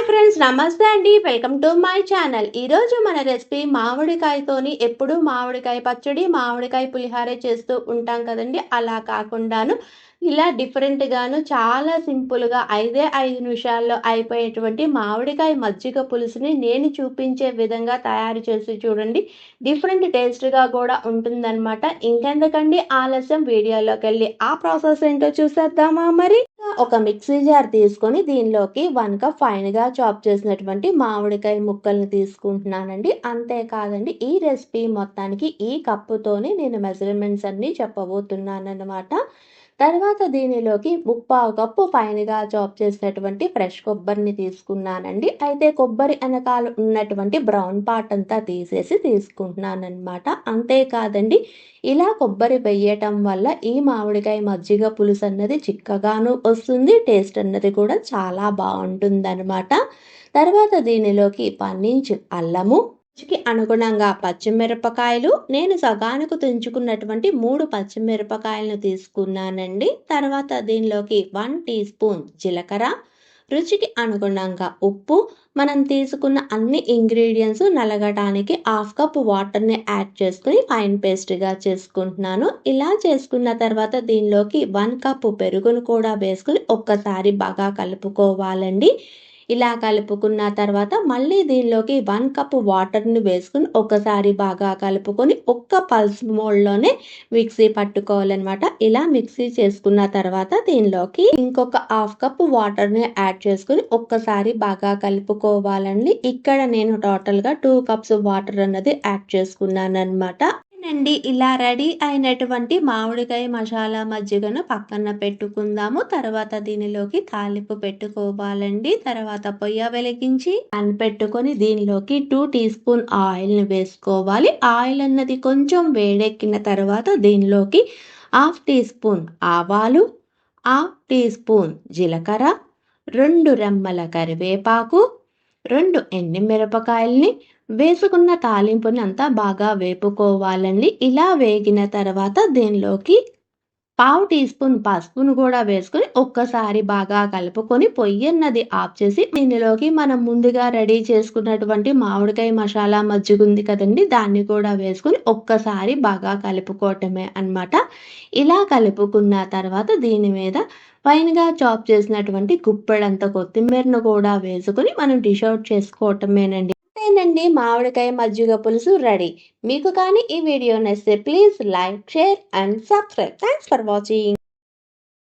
Hi friends నమస్తే అండి. Welcome to my channel ఈరోజు మన రెసిపీ మామిడికాయతోని ఎప్పుడు మామిడికాయ పచ్చడి మామిడికాయ పులిహారే చేస్తూ ఉంటాం కదండి. అలా కాకుండాను ఇలా డిఫరెంట్గాను చాలా సింపుల్గా ఐదే ఐదు నిమిషాల్లో అయిపోయేటువంటి మామిడికాయ మజ్జిగ పులుసుని నేను చూపించే విధంగా తయారు చేసి చూడండి. డిఫరెంట్ టేస్ట్గా కూడా ఉంటుందన్నమాట. ఇంకెందుకండి ఆలస్యం? వీడియోలోకి వెళ్ళి ఆ ప్రాసెస్ ఏంటో చూసేద్దామా మరి? ఒక మిక్సీ జార్ తీసుకొని దీనిలోకి వన్ కప్ ఫైన్గా చాప్ చేసినటువంటి మామిడికాయ ముక్కల్ని తీసుకుంటున్నానండి. అంతేకాదండి ఈ రెసిపీ మొత్తానికి ఈ కప్పుతోనే నేను మెజర్మెంట్స్ అన్నీ చెప్పబోతున్నాను అనమాట తర్వాత దీనిలోకి ముప్పావు కప్పు ఫైన్గా చాప్ చేసినటువంటి ఫ్రెష్ కొబ్బరిని తీసుకున్నానండి. అయితే కొబ్బరి వెనకాల ఉన్నటువంటి బ్రౌన్ పార్ట్ అంతా తీసేసి తీసుకుంటున్నాను అనమాట అంతేకాదండి ఇలా కొబ్బరి వేయటం వల్ల ఈ మామిడికాయ మజ్జిగ పులుసు అన్నది చిక్కగాను వస్తుంది టేస్ట్ అన్నది కూడా చాలా బాగుంటుంది అనమాట తర్వాత దీనిలోకి పన్నీంచు అల్లము రుచికి అనుగుణంగా పచ్చిమిరపకాయలు. నేను సగానికి తుంచుకున్నటువంటి మూడు పచ్చిమిరపకాయలను తీసుకున్నానండి. తర్వాత దీనిలోకి వన్ టీ స్పూన్ జీలకర్ర. రుచికి అనుగుణంగా ఉప్పు. మనం తీసుకున్న అన్ని ఇంగ్రీడియంట్స్ నలగడానికి హాఫ్ కప్ వాటర్ని యాడ్ చేసుకుని ఫైన్ పేస్ట్గా చేసుకుంటున్నాను. ఇలా చేసుకున్న తర్వాత దీనిలోకి వన్ కప్ పెరుగును కూడా వేసుకుని ఒక్కసారి బాగా కలుపుకోవాలండి. ఇలా కలుపుకున్న తర్వాత మళ్ళీ దీనిలోకి వన్ కప్ వాటర్ని వేసుకుని ఒకసారి బాగా కలుపుకొని ఒక్క పల్స్ మోడ్లోనే మిక్సీ పట్టుకోవాలన్నమాట. ఇలా మిక్సీ చేసుకున్న తర్వాత దీనిలోకి ఇంకొక హాఫ్ కప్ వాటర్ని యాడ్ చేసుకుని ఒక్కసారి బాగా కలుపుకోవాలండి. ఇక్కడ నేను టోటల్గా టూ కప్స్ వాటర్ అన్నది యాడ్ చేసుకున్నాను అనమాట అండి ఇలా రెడీ అయినటువంటి మామిడికాయ మసాలా మజ్జిగను పక్కన పెట్టుకుందాము. తర్వాత దీనిలోకి తాలింపు పెట్టుకోవాలండి. తర్వాత పొయ్య వెలిగించి పాన్ పెట్టుకొని దీనిలోకి టూ టీ స్పూన్ ఆయిల్ని వేసుకోవాలి. ఆయిల్ అన్నది కొంచెం వేడెక్కిన తర్వాత దీనిలోకి హాఫ్ టీ స్పూన్ ఆవాలు హాఫ్ టీ స్పూన్ జీలకర్ర రెండు రెమ్మల కరివేపాకు రెండు ఎండిమిరపకాయల్ని వేసుకున్న తాలింపుని అంతా బాగా వేపుకోవాలండి. ఇలా వేగిన తర్వాత దీనిలోకి పావు టీ స్పూన్ పసుపును కూడా వేసుకొని ఒక్కసారి బాగా కలుపుకొని పొయ్యి అన్నది ఆఫ్ చేసి దీనిలోకి మనం ముందుగా రెడీ చేసుకున్నటువంటి మామిడికాయ మసాలా మజ్జిగుంది కదండి దాన్ని కూడా వేసుకొని ఒక్కసారి బాగా కలుపుకోవటమే అనమాట ఇలా కలుపుకున్న తర్వాత దీని మీద పైనగా చాప్ చేసినటువంటి గుప్పెడంత కొత్తిమీరను కూడా వేసుకుని మనం డిష్ అవుట్ చేసుకోవటమేనండి. అంతేనండి మామిడికాయ మజ్జిగ పులుసు రెడీ. మీకు కానీ ఈ వీడియో నచ్చితే please like share and subscribe. Thanks for watching